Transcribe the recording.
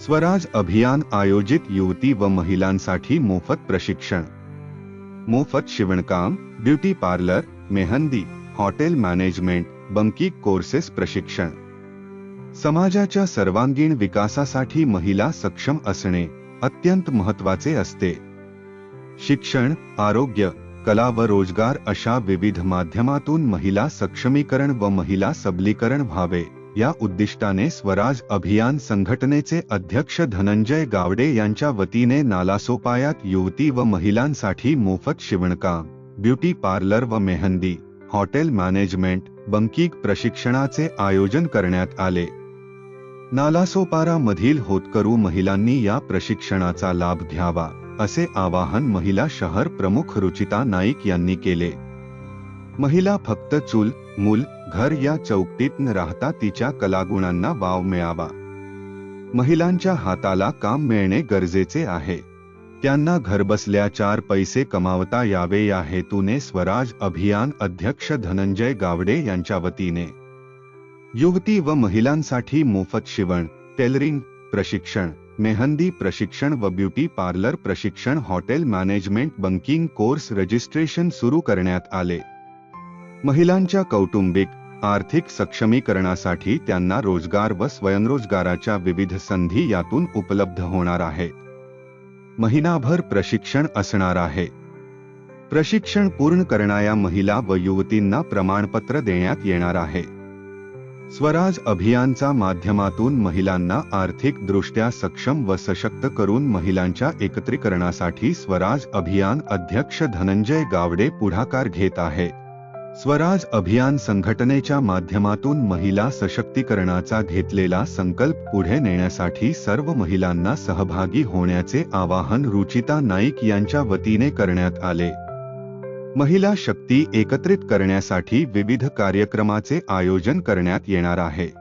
स्वराज अभियान आयोजित युवती व महिलांसाठी मोफत प्रशिक्षण. मोफत शिवणकाम beauty parlour mehndi hotel management banking courses प्रशिक्षण. समाजाच्या सर्वांगीण विकासासाठी महिला सक्षम असणे अत्यंत महत्त्वाचे असते. शिक्षण आरोग्य कला व रोजगार अशा विविध माध्यमातून महिला सक्षमीकरण व महिला सबलीकरण व्हावे. या उद्दिष्टाने स्वराज अभियान संघटनेचे अध्यक्ष धनंजय गावडे यांच्या वतीने नालासोपायात युवती व महिलांसाठी मोफत शिवणकाम ब्युटी पार्लर व मेहंदी हॉटेल मॅनेजमेंट बंकीक प्रशिक्षणाचे आयोजन करण्यात आले. नालासोपारा मधील होतकरू महिलांनी या प्रशिक्षणाचा लाभ घ्यावा असे आवाहन महिला शहर प्रमुख रुचिता नाईक यांनी केले. महिला फक्त चूल मूल घर या चौकटीत न राहता तिच्या कलागुणांना वाव मिळावा. महिलांच्या हाताला काम मिळणे गरजेचे आहे. त्यांना घरबसल्या चार पैसे कमावता यावे या हेतूने स्वराज अभियान अध्यक्ष धनंजय गावडे यांच्या वतीने. युवती व महिलांसाठी मोफत शिवण टेलरिंग प्रशिक्षण मेहंदी प्रशिक्षण व ब्युटी पार्लर प्रशिक्षण hotel management banking course registration सुरू करण्यात आले. महिलांच्या कौटुंबिक आर्थिक सक्षमीकरणासाठी त्यांना रोजगार व स्वयंरोजगाराच्या विविध संधी यातून उपलब्ध होणार आहेत महिनाभर प्रशिक्षण असणार आहे. प्रशिक्षण पूर्ण करणाऱ्या महिला व युवतींना प्रमाणपत्र देण्यात येणार आहे. स्वराज अभियानचा माध्यमातून महिलांना आर्थिकदृष्ट्या सक्षम व सशक्त करून महिलांच्या एकत्रीकरणासाठी स्वराज अभियान अध्यक्ष धनंजय गावडे पुढाकार घेत आहे. स्वराज अभियान संघटनेच्या माध्यमातून महिला सशक्तीकरणाचा घेतलेला संकल्प पुढे नेण्यासाठी सर्व महिलांना सहभागी होण्याचे आवाहन रुचिता नाईक यांच्या वतीने करण्यात आले. महिला शक्ती एकत्रित करण्यासाठी विविध कार्यक्रमाचे आयोजन करण्यात येणार आहे.